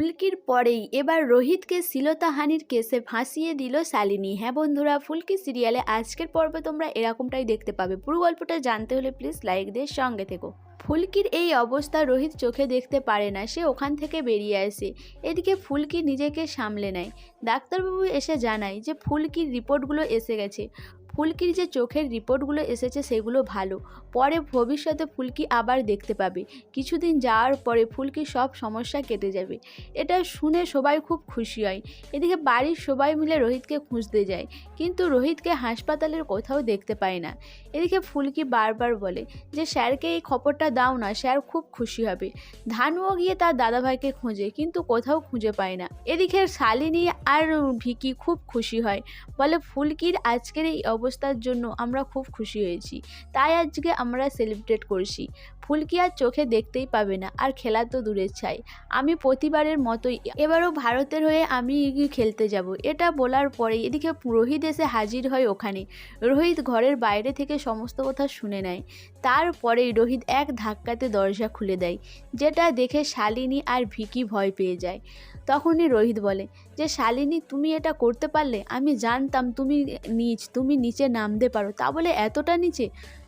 ফুলকির পরেই এবার রোহিতকে শ্লীলতাহানির কেসে ফাঁসিয়ে দিল শালিনী। হ্যাঁ বন্ধুরা, ফুলকি সিরিয়ালে আজকের পর্বে তোমরা এরকমটাই দেখতে পাবে। পুরো গল্পটা জানতে হলে প্লিজ লাইক দিয়ে সঙ্গে থেকো। ফুলকির এই অবস্থা রোহিত চোখে দেখতে পারে না, সে ওখান থেকে বেরিয়ে আসে। এদিকে ফুলকি নিজেকে সামলে নেয়। ডাক্তারবাবু এসে জানায় যে ফুলকির রিপোর্টগুলো এসে গেছে। ফুলকির যে চোখের রিপোর্টগুলো এসেছে সেগুলো ভালো। পরে ভবিষ্যতে ফুলকি আবার দেখতে পাবে। কিছুদিন যাওয়ার পরে ফুলকির সব সমস্যা কেটে যাবে। এটা শুনে সবাই খুব খুশি হয়। এদিকে বাড়ির সবাই মিলে রোহিতকে খুঁজতে যায়। কিন্তু রোহিতকে হাসপাতালের কোথাও দেখতে পায় না। এদিকে ফুলকি বারবার বলে যে, স্যারকে এই খবরটা দাও না, স্যার খুব খুশি হবে। ধানুও গিয়ে তার দাদাভাইকে খোঁজে, কিন্তু কোথাও খুঁজে পায় না। এদিকে শালিনী আর ভিকি খুব খুশি হয়। বলে, ফুলকির আজকের এই অবস্থার জন্য আমরা খুব খুশি হয়েছি। তাই আজকে আমরা সেলিব্রেট করছি। ফুলকি আর চোখে দেখতেই পাবে না, আর খেলা তো দূরের ছাই। আমি প্রতিবারের মতোই এবারও ভারতের হয়ে আমি খেলতে যাব। এটা বলার পরে এদিকে রোহিত এসে হাজির হয় ওখানে। রোহিত ঘরের বাইরে থেকে সমস্ত কথা শুনে নেয়। তারপরেই রোহিত এক ধাক্কাতে দরজা খুলে দেয়, যেটা দেখে শালিনী আর ভিকি ভয় পেয়ে যায়। তখনই রোহিত বলে, যে শালিনী, তুমি এটা করতে পারলে? আমি জানতাম তুমি নিচ তুমি নিচে নামতে পারো। তা বলে এতটা নিচে?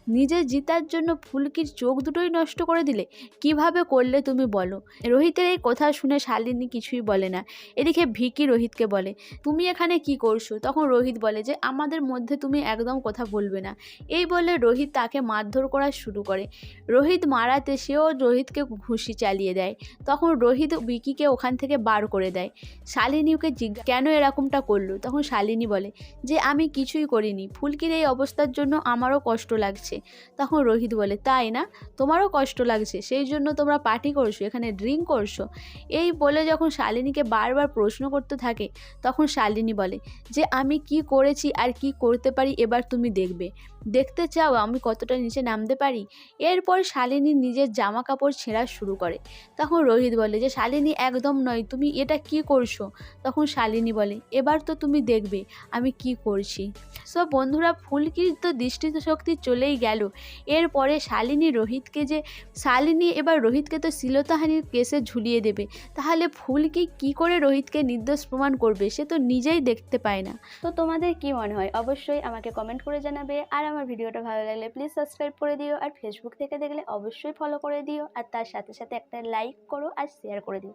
নিজের জিতার জন্য ফুলকির চোখ দুটোই নষ্ট করে দিলে। কীভাবে করলে তুমি বলো? রোহিতের এই কথা শুনে শালিনী কিছুই বলে না। এদিকে ভিকি রোহিতকে বলে, তুমি এখানে কি করছ? তখন রোহিত বলে যে, আমাদের মধ্যে তুমি একদম কথা বলবে না। এই বলে রোহিত তাকে মারধর করা শুরু করে। রোহিত মারাতে সেও রোহিতকে ঘুষি চালিয়ে দেয়। তখন রোহিত ভিকিকে ওখান থেকে বার করে দেয়। শালিনীকে জিজ্ঞা, কেন এরকমটা করল? তখন শালিনী বলে, যে আমি কিছুই করিনি। ফুলকির এই অবস্থার জন্য আমারও কষ্ট লাগছে। তখন রোহিত বলে, তাই না? তোমারও কষ্ট লাগছে, সেই জন্য তোমরা পার্টি করছ, এখানে ড্রিঙ্ক করছ। এই বলে যখন শালিনীকে বারবার প্রশ্ন করতে থাকে, তখন শালিনী বলে, যে আমি কি করেছি আর কি করতে পারি, এবার তুমি দেখবে। দেখতে চাও আমি কতটা নিচে নামতে পারি? এরপর শালিনী নিজের জামা কাপড় ছেঁড়া শুরু করে। তখন রোহিত বলে, যে শালিনী একদম নয়, তুমি এটা কি করছ? তখন শালিনী বলে, এবার তো তুমি দেখবে আমি কি করছি। সব বন্ধুরা ফুলকির তো দৃষ্টিশক্তি চলেই গেল। এরপরে শালিনী রোহিতকে যে, শালিনী এবার রোহিতকে তো শ্লীলতাহানির কেসে ঝুলিয়ে দেবে। তাহলে ফুলকি কি করে রোহিতকে নির্দোষ প্রমাণ করবে? সে তো নিজেই দেখতে পায় না। তো তোমাদের কি মনে হয়? অবশ্যই আমাকে কমেন্ট করে জানাবে। আর আমার ভিডিওটা ভালো লাগলে প্লিজ সাবস্ক্রাইব করে দিও। আর ফেসবুক থেকে দেখলে অবশ্যই ফলো করে দিও। আর তার সাথে সাথে একটা লাইক করো আর শেয়ার করে দিও।